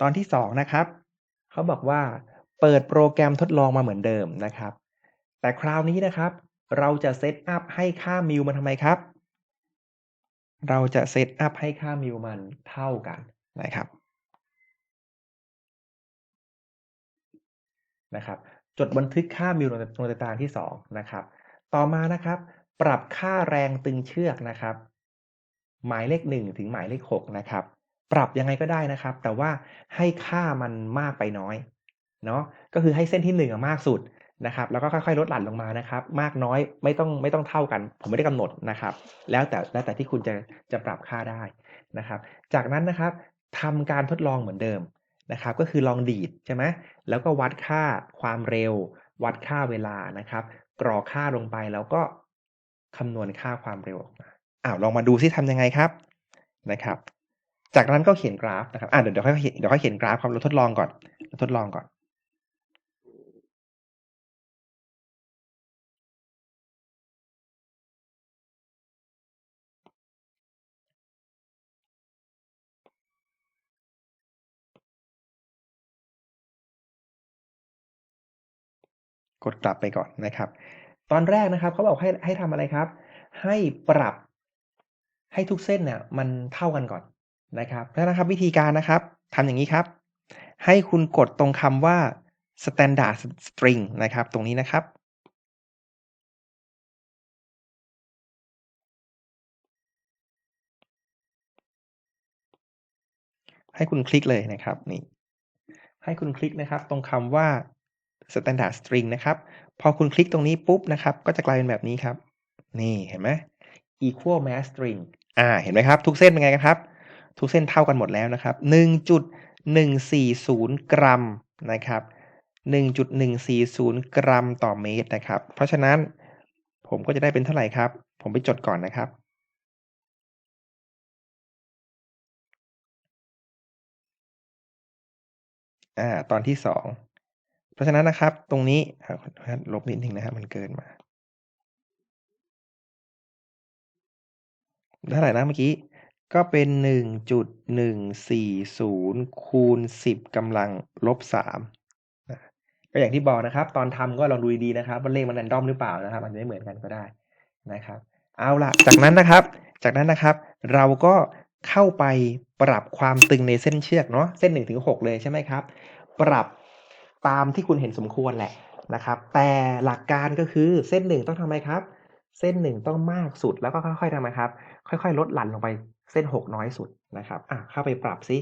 ตอนที่สองนะครับเขาบอกว่าเปิดโปรแกรมทดลองมาเหมือนเดิมนะครับ แต่คราวนี้นะครับ เราจะเซตอัพให้ค่ามิวมันทำไมครับ เราจะเซตอัพให้ค่ามิวมันเท่ากันนะครับนะครับจดบันทึกค่ามิวลในตารางที่สองนะครับ ต่อมานะครับ ปรับค่าแรงตึงเชือกนะครับ หมายเลขหนึ่งถึงหมายเลขหกนะครับ ปรับยังไงก็ได้นะครับ แต่ว่าให้ค่ามันมากไปน้อยเนาะก็คือให้เส้นที่หนึ่งมากสุดนะครับแล้วก็ค่อยๆลดหลั่นลงมานะครับ มากน้อยไม่ต้องไม่ต้องเท่ากัน ผมไม่ได้กำหนดนะครับ แล้วแต่แล้วแต่ที่คุณจะจะปรับค่าได้นะครับ จากนั้นนะครับทำการทดลองเหมือนเดิมนะครับ ก็คือลองดีดใช่ไหมแล้วก็วัดค่าความเร็ว วัดค่าเวลานะครับ กรอค่าลงไปแล้วก็คำนวณค่าความเร็วออกมาอ้าวลองมาดูซิทำยังไงครับนะครับ จากนั้นก็เขียนกราฟนะครับอ่าเดี๋ยวเดี๋ยวค่อยเดี๋ยวค่อยเขียนกราฟครับเราทดลองก่อนเราทดลองก่อนกดกลับไปก่อนนะครับ ตอนแรกนะครับเขาบอกให้ให้ทำอะไรครับ ให้ปรับให้ทุกเส้นเนี่ยมันเท่ากันก่อน นะครับแล้วนะครับวิธีการนะครับทำอย่างนี้ครับ ให้คุณกดตรงคำว่า standard string นะครับ ตรงนี้นะครับ ให้คุณคลิกเลยนะครับนี่ให้คุณคลิกนะครับ ตรงคำว่า standard string นะครับ พอคุณคลิกตรงนี้ปุ๊บนะครับ ก็จะกลายเป็นแบบนี้ครับ นี่เห็นไหม equal mass string อ่า เห็นไหมครับ ทุกเส้นเป็นไงกันครับ ทุกเส้นเท่ากันหมดแล้วนะครับ 1.140 กรัมนะครับ 1.140 กรัมต่อเมตรนะครับ เพราะฉะนั้นผมก็จะได้เป็นเท่าไหร่ครับ ผมไปจดก่อนนะครับ อ่า ตอนที่สอง เพราะฉะนั้นนะครับ ตรงนี้ลบนิดนึงนะครับมันเกินมาเท่าไหร่นะเมื่อกี้ ก็เป็นหนึ่งจุดหนึ่งสี่ศูนย์คูณสิบกำลังลบสามก็อย่างที่บอกนะครับ ตอนทำก็ลองดูดีๆนะครับว่าเลขมันแรนดอมหรือเปล่านะครับมันจะไม่เหมือนกันก็ได้นะครับ เอาล่ะ จากนั้นนะครับ จากนั้นนะครับ เราก็เข้าไปปรับความตึงในเส้นเชือกเนาะเส้นหนึ่งถึงหกเลยใช่ไหมครับ ปรับตามที่คุณเห็นสมควรแหละนะครับ แต่หลักการก็คือเส้นหนึ่งต้องทำไมครับ เส้นหนึ่งต้องมากสุดแล้วก็ค่อยๆทำไมครับ ค่อย ๆ ลดหลั่นลงไป เส้นหกน้อยสุดนะครับ อะเข้าไปปรับซิ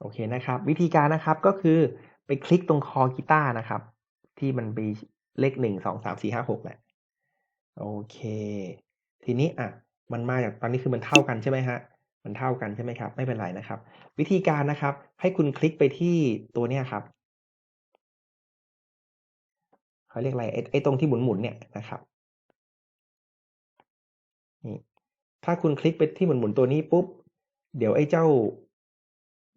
โอเคนะครับ วิธีการนะครับก็คือไปคลิกตรงคอกีตาร์นะครับ ที่มันมีเลขหนึ่งสองสามสี่ห้าหกแหละโอเค ทีนี้อะมันมาจากตอนนี้คือมันเท่ากันใช่ไหมฮะมันเท่ากันใช่ไหมครับ ไม่เป็นไรนะครับ วิธีการนะครับ ให้คุณคลิกไปที่ตัวเนี้ยครับ เขาเรียกอะไรไอ้ตรงที่หมุนหมุนเนี่ยนะครับนี่ถ้าคุณคลิกไปที่หมุนหมุนตัวนี้ปุ๊บ เดี๋ยวไอ้เจ้า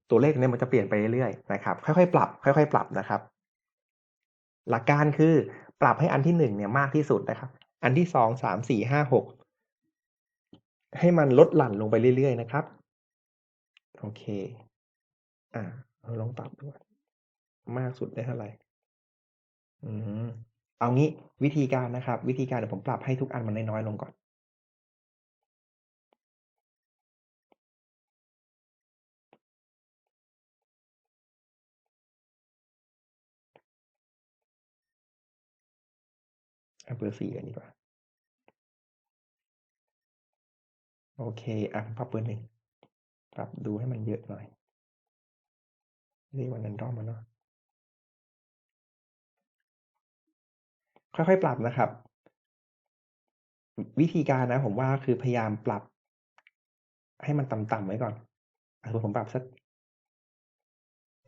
ตัวเลขเนี่ยมันจะเปลี่ยนไปเรื่อยๆนะครับ ค่อยๆปรับ ค่อย ๆ ปรับนะครับ หลักการคือปรับให้อันที่หนึ่งเนี่ยมากที่สุดนะครับ อันที่สองสามสี่ห้าหกให้มันลดหลั่นลงไปเรื่อยๆนะครับ โอเค อ่าเราลองปรับดูมากสุดได้เท่าไหร่ อืมเอางี้วิธีการนะครับ วิธีการเดี๋ยวผมปรับให้ทุกอันมันน้อยๆลงก่อนเอาเบอร์สี่กันดีกว่า โอเคอะปรับเบอร์หนึ่งปรับดูให้มันเยอะหน่อยเรียกว่านันดอมมาเนาะ ค่อยๆ ปรับนะครับ วิธีการนะ ผมว่าคือพยายามปรับ ให้มันต่ำๆไว้ก่อนอะผมปรับสัก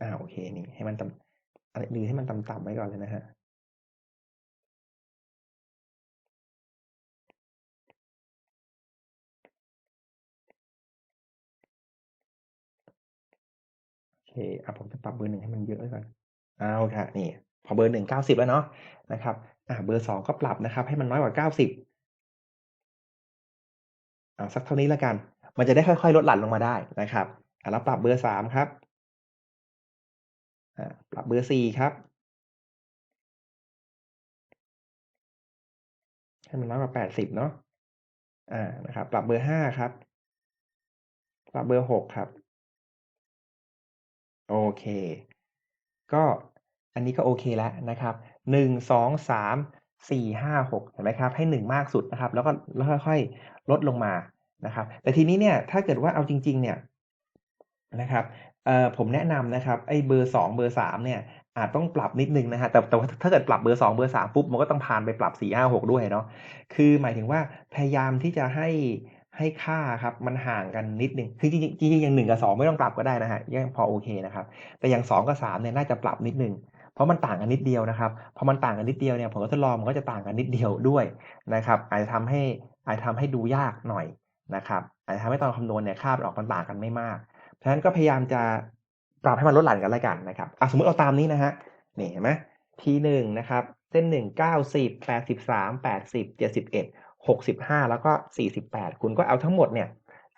อ่าโอเคนี่ให้มันต่ำอะไรดูให้มันต่ำๆไว้ก่อนเลยนะฮะโอเคอะผมจะปรับเบอร์หนึ่งให้มันเยอะไว้ก่อนเอาค่ะนี่พอเบอร์หนึ่งเก้าสิบแล้วเนาะนะครับ อ่าเบอร์สองก็ปรับนะครับ ให้มันน้อยกว่าเก้าสิบเอาสักเท่านี้แล้วกัน มันจะได้ค่อยๆ ลดหลั่นลงมาได้นะครับอะแล้วปรับเบอร์สามครับอ่าปรับเบอร์สี่ครับ ให้มันน้อยกว่าแปดสิบเนาะอ่านะครับ ปรับเบอร์ห้าครับ ปรับเบอร์หกครับ โอเค ก็อันนี้ก็โอเคแล้วนะครับ หนึ่งสองสามสี่ห้าหกเห็นไหมครับ ให้หนึ่งมากสุดนะครับ แล้วก็แล้วค่อยๆลดลงมานะครับ แต่ทีนี้เนี่ยถ้าเกิดว่าเอาจริง ๆ เนี่ยนะครับผมแนะนำนะครับไอ้เบอร์สองเบอร์สามเนี่ยอาจต้องปรับนิดนึงนะฮะแต่แต่ว่าถ้าเกิดปรับเบอร์สองเบอร์สามปุ๊บมันก็ต้องผ่านไปปรับสี่ห้าหกด้วยเนาะคือหมายถึงว่าพยายามที่จะให้ให้ค่าครับมันห่างกันนิดนึงคือจริงๆจริงๆอย่างหนึ่งกับสองไม่ต้องปรับก็ได้นะฮะยังพอโอเคนะครับ แต่อย่างสองกับสามเนี่ยน่าจะปรับนิดนึง เพราะมันต่างกันนิดเดียวนะครับพอมันต่างกันนิดเดียวเนี่ยผมก็ทดลองมันก็จะต่างกันนิดเดียวด้วยนะครับอาจจะทำให้อาจจะทำให้ดูยากหน่อยนะครับอาจจะทำให้ตอนคำนวณเนี่ยค่าออกมันต่างกันไม่มาก เพราะฉะนั้นก็พยายามจะปรับให้มันลดหลั่นกันแล้วกันนะครับสมมติเอาตามนี้นะฮะนี่เห็นไหมทีหนึ่งนะครับเส้นหนึ่งเก้าสิบแปดสิบสามแปดสิบเจ็ดสิบเอ็ดหกสิบห้าแล้วก็สี่สิบแปดคุณก็เอาทั้งหมดเนี่ย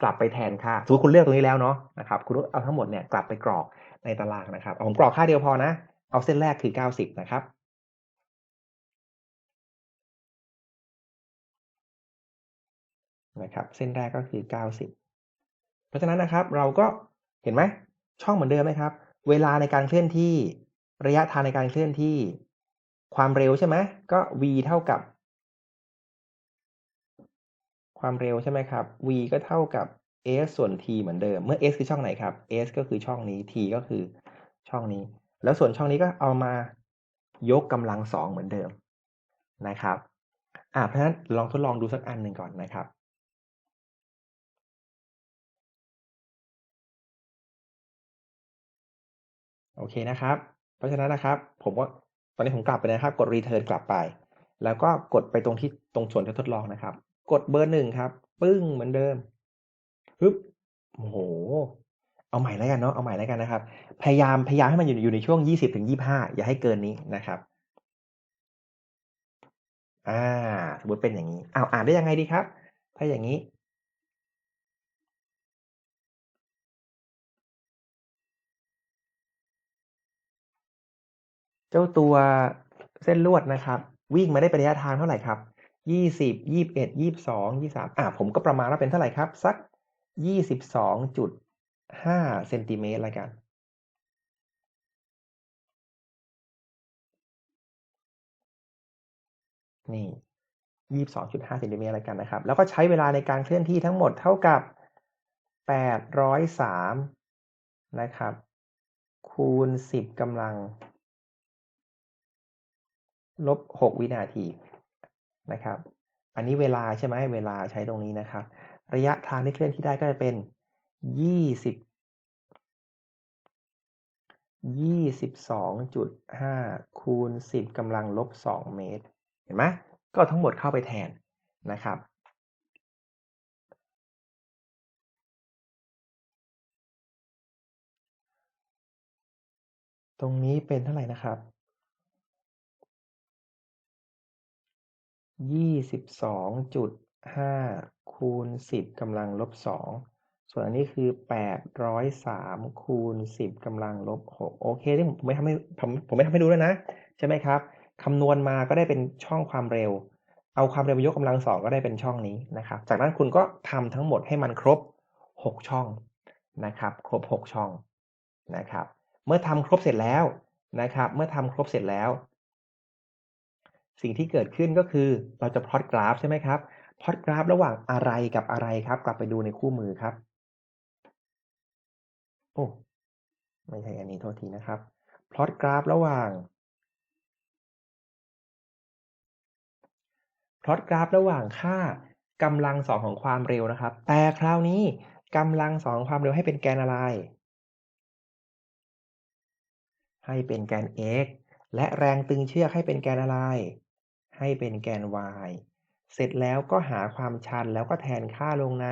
กลับไปแทนค่าสมมติคุณเลือกตรงนี้แล้วเนาะนะครับคุณเอาทั้งหมดเนี่ยกลับไปกรอกในตารางนะครับผมกรอกค่าเดียวพอนะ เอาเส้นแรกคือเก้าสิบนะครับ นะครับ เส้นแรกก็คือเก้าสิบเพราะฉะนั้นนะครับเราก็เห็นไหมช่องเหมือนเดิมไหมครับ เวลาในการเคลื่อนที่ระยะทางในการเคลื่อนที่ ความเร็วใช่ไหมก็ v เท่ากับ ความเร็วใช่ไหมครับ v ก็เท่ากับ s ส่วน t เหมือนเดิม เมื่อ s คือช่องไหนครับ s ก็คือช่องนี้ t ก็คือช่องนี้ แล้วส่วนช่องนี้ก็เอามายกกำลังสองเหมือนเดิมนะครับอ่าเพราะฉะนั้นลองทดลองดูสักอันหนึ่งก่อนนะครับโอเคนะครับ เพราะฉะนั้นนะครับ ผมก็ตอนนี้ผมกลับไปนะครับ กด return กลับไป แล้วก็กดไปตรงที่ตรงส่วนที่ทดลองนะครับ กดเบอร์หนึ่งครับ ปึ้งเหมือนเดิมปึ๊บโอ้โห เอาใหม่แล้วกันเนาะเอาใหม่แล้วกันนะครับ พยายามพยายามให้มันอยู่อยู่ในช่วงยี่สิบถึงยี่ห้าอย่าให้เกินนี้นะครับ อ่า สมมติเป็นอย่างนี้อ้าวอ่านได้ยังไงดีครับ ถ้าอย่างนี้ เจ้าตัวเส้นลวดนะครับ วิ่งมาได้เป็นระยะทางเท่าไหร่ครับยี่สิบยี่บเอ็ดยี่สองยี่สามอ่าผมก็ประมาณว่าเป็นเท่าไหร่ครับ สักยี่สิบสองจุด ห้าเซนติเมตรละกัน นี่ยี่สองจุดห้าเซนติเมตรละกันนะครับ แล้วก็ใช้เวลาในการเคลื่อนที่ทั้งหมดเท่ากับแปดร้อยสามนะครับ คูณสิบกำลัง ลบหกวินาทีนะครับ อันนี้เวลาใช่ไหมเวลาใช้ตรงนี้นะครับ ระยะทางที่เคลื่อนที่ได้ก็จะเป็น ยี่สิบยี่สิบสองจุดห้าคูณสิบกำลังลบสองเมตร เห็นไหมก็ทั้งหมดเข้าไปแทนนะครับ ตรงนี้เป็นเท่าไหร่นะครับยี่สิบสองจุดห้าคูณสิบกำลังลบสอง ส่วนอันนี้คือแปดร้อยสามคูณสิบกำลังลบหกโอเคที่ผมไม่ทำให้ผมผมไม่ทำให้ดูแล้วนะ ใช่ไหมครับคำนวณมาก็ได้เป็นช่องความเร็ว เอาความเร็วไปยกกำลังสองก็ได้เป็นช่องนี้นะครับ จากนั้นคุณก็ทำทั้งหมดให้มันครบหกช่องนะครับ ครบหกช่องนะครับ เมื่อทำครบเสร็จแล้วนะครับ เมื่อทำครบเสร็จแล้ว สิ่งที่เกิดขึ้นก็คือเราจะพลอตกราฟใช่ไหมครับพลอตกราฟระหว่างอะไรกับอะไรครับ กลับไปดูในคู่มือครับ โอ้ ไม่ใช่อันนี้โทษทีนะครับ พลอตกราฟระหว่าง พลอตกราฟระหว่างค่ากำลังสองของความเร็วนะครับ แต่คราวนี้กำลังสองความเร็วให้เป็นแกนอะไร ให้เป็นแกน x และแรงตึงเชือกให้เป็นแกนอะไร ให้เป็นแกน y เสร็จแล้วก็หาความชันแล้วก็แทนค่าลงใน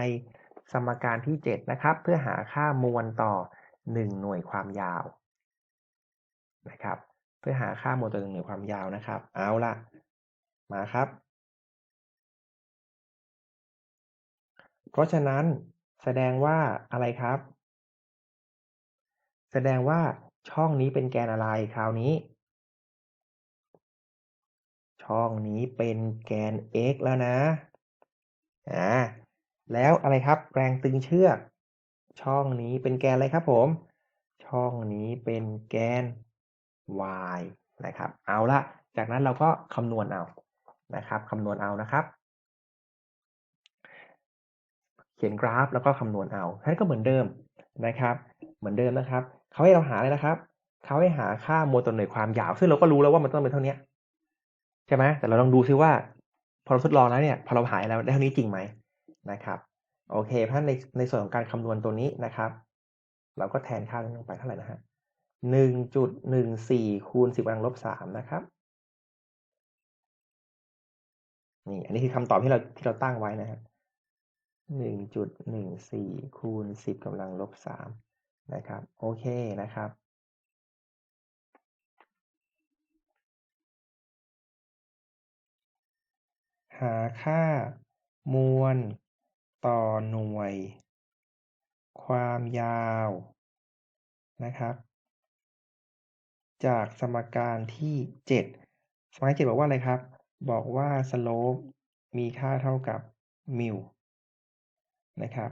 สมการที่ 7 นะครับ เพื่อหาค่ามวลต่อ 1 หน่วยความยาวนะครับ เพื่อหาค่ามวลต่อ 1 หน่วยความยาวนะครับ เอาละมาครับ เพราะฉะนั้นแสดงว่าอะไรครับ แสดงว่าช่องนี้เป็นแกนอะไรคราวนี้ ช่องนี้เป็นแกน x แล้วนะอ่า แล้วอะไรครับแรงตึงเชือก ช่องนี้เป็นแกนอะไรครับผม ช่องนี้เป็นแกน y นะครับ เอาละจากนั้นเราก็คำนวณเอานะครับคำนวณเอานะครับ เขียนกราฟแล้วก็คำนวณเอาท่านก็เหมือนเดิมนะครับ เหมือนเดิมนะครับเขาให้เราหาเลยนะครับเขาให้หาค่าโมวลต่อหน่วยความยาว ซึ่งเราก็รู้แล้วว่ามันต้องเป็นเท่านี้ใช่ไหมแต่เราลองดูซิว่า พอเราทดลองแล้วเนี่ยพอเราหายแล้วได้เท่านี้จริงไหม นะครับโอเคเพราะในในส่วนของการคำนวณตัวนี้นะครับ เราก็แทนค่าลงไปเท่าไหร่นะฮะหนึ่งจุดหนึ่งสี่คูณสิบกำลังลบสามนะครับนี่อันนี้คือคำตอบที่เราที่เราตั้งไว้นะฮะหนึ่งจุดหนึ่งสี่คูณสิบกำลังลบสามนะครับ โอเคนะครับ หาค่ามวล ต่อหน่วย ความยาวนะครับ จากสมการที่เจ็ดสมการเจ็ดบอกว่าอะไรครับ บอกว่าสโลปมีค่าเท่ากับมิวนะครับ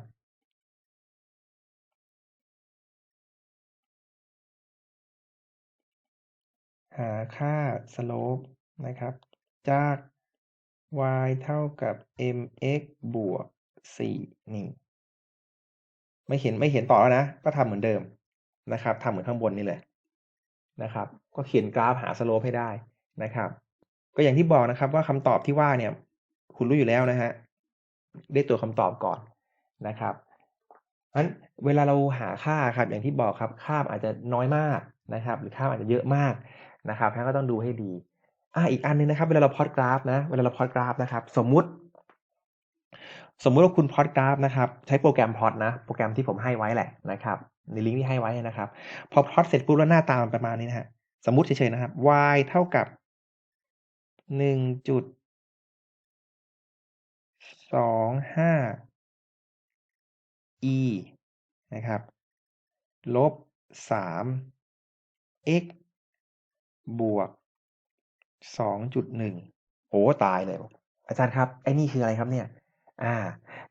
หาค่าสโลปนะครับ จาก y เท่ากับ mx บวก 4นี่ไม่เห็นไม่เห็นต่อแล้วนะ ก็ทำเหมือนเดิมนะครับทำเหมือนข้างบนนี่เลยนะครับ ก็เขียนกราฟหาสโลปให้ได้นะครับ ก็อย่างที่บอกนะครับว่าคำตอบที่ว่าเนี่ย คุณรู้อยู่แล้วนะฮะได้ตัวคำตอบก่อนนะครับเพราะฉะนั้นเวลาเราหาค่าครับ อย่างที่บอกครับ ค่าอาจจะน้อยมากนะครับ หรือค่าอาจจะเยอะมากนะครับท่านก็ต้องดูให้ดีอ่าอีกอันนึงนะครับ เวลาเราพอดกราฟนะ เวลาเราพอดกราฟนะครับ สมมุติ สมมุติว่าคุณพอดกราฟนะครับ ใช้โปรแกรมพอดนะ โปรแกรมที่ผมให้ไว้แหละนะครับ ในลิงก์ที่ให้ไว้นะครับ พอพอดเสร็จปุ๊บแล้วหน้าตามันประมาณนี้นะฮะสมมุติเฉยๆนะครับ y เท่ากับหนึ่งจุดสองห้า e นะครับ ลบสาม x บวกสองจุดหนึ่งโอ้ตายเลย อาจารย์ครับ ไอ้นี่คืออะไรครับเนี่ย อ่า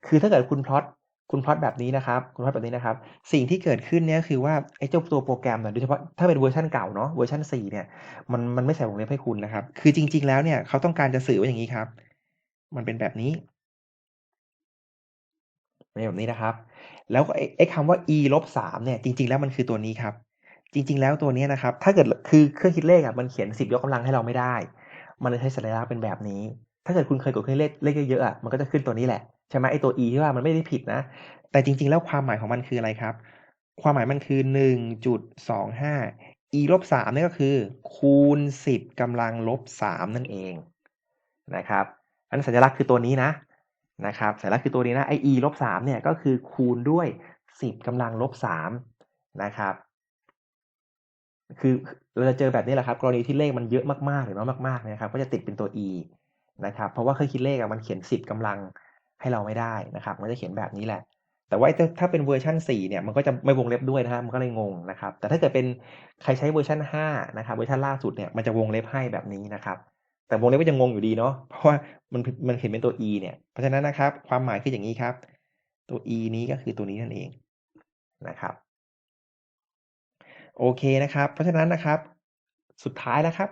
คือถ้าเกิดคุณพลอตคุณพลอตแบบนี้นะครับ คุณพลอตแบบนี้นะครับ สิ่งที่เกิดขึ้นเนี่ยคือว่าไอ้เจ้าตัวโปรแกรมเนี่ยโดยเฉพาะถ้าเป็นเวอร์ชันเก่าเนาะเวอร์ชันสี่เนี่ยมันมันไม่ใส่วงเล็บให้คุณนะครับ คือจริง ๆ แล้วเนี่ยเขาต้องการจะสื่อว่าอย่างนี้ครับ มันเป็นแบบนี้เป็นแบบนี้นะครับ แล้วไอ้ไอ้คำว่า e ลบสามเนี่ยจริง ๆ แล้วมันคือตัวนี้ครับ จริง ๆ แล้วตัวนี้นะครับ ถ้าเกิดคือเครื่องคิดเลขอะมันเขียนสิบยกกำลังให้เราไม่ได้ มันเลยใช้สัญลักษณ์เป็นแบบนี้ ถ้าเกิดคุณเคยกดเครื่องเลขเลขเยอะๆอะมันก็จะขึ้นตัวนี้แหละใช่ไหมไอ้ตัว e ที่ว่ามันไม่ได้ผิดนะ แต่จริง ๆ แล้วความหมายของมันคืออะไรครับ ความหมายมันคือหนึ่งจุดสองห้า e ลบสามนี่ก็คือ คูณสิบกำลังลบสามนั่นเองนะครับอันสัญลักษณ์คือตัวนี้นะนะครับสัญลักษณ์คือตัวนี้นะไอ e ลบสามเนี่ยก็คือคูณด้วยสิบกำลังลบสามนะครับคือเราจะเจอแบบนี้แหละครับ กรณีที่เลขมันเยอะมากๆหรือน้อยมากๆนะครับ ก็จะติดเป็นตัว e นะครับ เพราะว่าเครื่องคิดเลขมันเขียนสิบกำลังให้เราไม่ได้นะครับ มันจะเขียนแบบนี้แหละ แต่ว่าถ้าเป็นเวอร์ชัน4เนี่ยมันก็จะไม่วงเล็บด้วยนะฮะมันก็เลยงงนะครับ แต่ถ้าเกิดเป็นใครใช้เวอร์ชัน5นะครับเวอร์ชันล่าสุดเนี่ยมันจะวงเล็บให้แบบนี้นะครับแต่วงเล็บก็ยังงงอยู่ดีเนาะ เพราะว่ามันมันเขียนเป็นตัว e เนี่ย เพราะฉะนั้นนะครับ ความหมายคืออย่างนี้ครับ ตัว e นี้ก็คือตัวนี้นั่นเองนะครับ โอเคนะครับ เพราะฉะนั้นนะครับ สุดท้ายแล้วครับ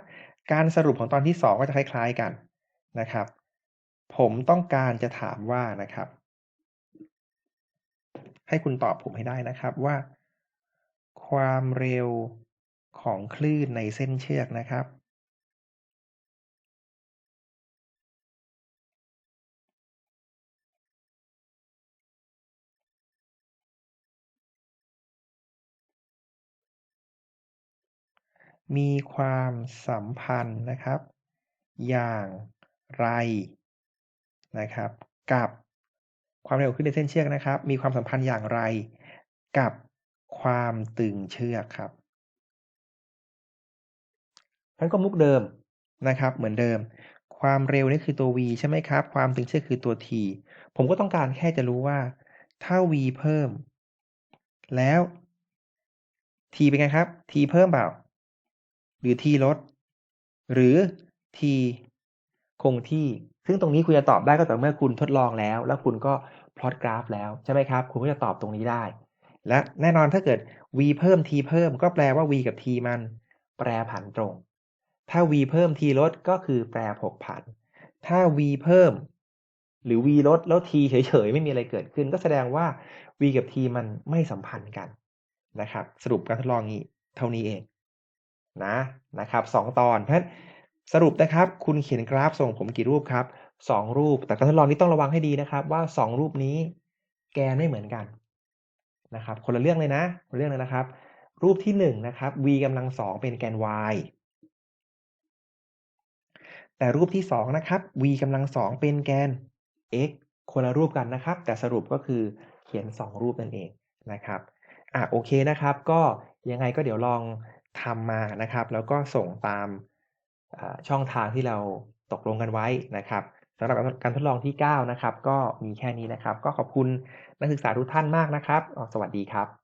การสรุปของตอนที่ 2 ก็จะคล้าย ๆกัน นะครับ ผมต้องการจะถามว่านะครับ ให้คุณตอบผมให้ได้นะครับว่า ความเร็วของคลื่นในเส้นเชือกนะครับ มีความสัมพันธ์นะครับ อย่าง ไรนะครับ กับความเร็วขึ้นในเส้นเชือกนะครับ มีความสัมพันธ์อย่างไรกับความตึงเชือกครับทั้นก็มุกเดิมนะครับ เหมือนเดิมคความเร็วนี่คือตัว v ใช่ไหมครับ ความตึงเชือกคือตัว t ผมก็ต้องการแค่จะรู้ว่า ถ้า v เพิ่ม แล้ว t เป็นไงครับ t เพิ่มเปล่า หรือ t ลด หรือ t คงที่ ซึ่งตรงนี้คุณจะตอบได้ก็ต่อเมื่อคุณทดลองแล้ว แล้วคุณก็พลอตกราฟแล้วใช่ไหมครับ คุณก็จะตอบตรงนี้ได้ และแน่นอนถ้าเกิด v เพิ่ม t เพิ่ม ก็แปลว่า v กับ t มัน แปรผันตรง ถ้า v เพิ่ม t ลดก็คือแปรผกผัน ถ้า v เพิ่ม หรือ v ลดแล้ว t เฉยๆ ไม่มีอะไรเกิดขึ้น ก็แสดงว่า v กับ t มันไม่สัมพันธ์กันนะครับ สรุปการทดลองนี้เท่านี้เองนะนะครับสองตอนเพราะฉะนั้น สรุปนะครับ คุณเขียนกราฟส่งผมกี่รูปครับสองรูป แต่การทดลองนี้ต้องระวังให้ดีนะครับ ว่าสองรูปนี้แกนไม่เหมือนกันนะครับ คนละเรื่องเลยนะคนละเรื่องเลยนะครับ รูปที่หนึ่งนะครับ v กำลังสองเป็นแกน y แต่รูปที่สองนะครับ v กำลังสองเป็นแกน x คนละรูปกันนะครับ แต่สรุปก็คือเขียน 2 รูปนั่นเองนะครับอะโอเคนะครับ ก็ยังไงก็เดี๋ยวลองทำมานะครับ แล้วก็ส่งตาม ช่องทางที่เราตกลงกันไว้นะครับสำหรับการทดลองที่ 9 นะครับ ก็มีแค่นี้นะครับ ก็ขอบคุณนักศึกษาทุกท่านมากนะครับ สวัสดีครับ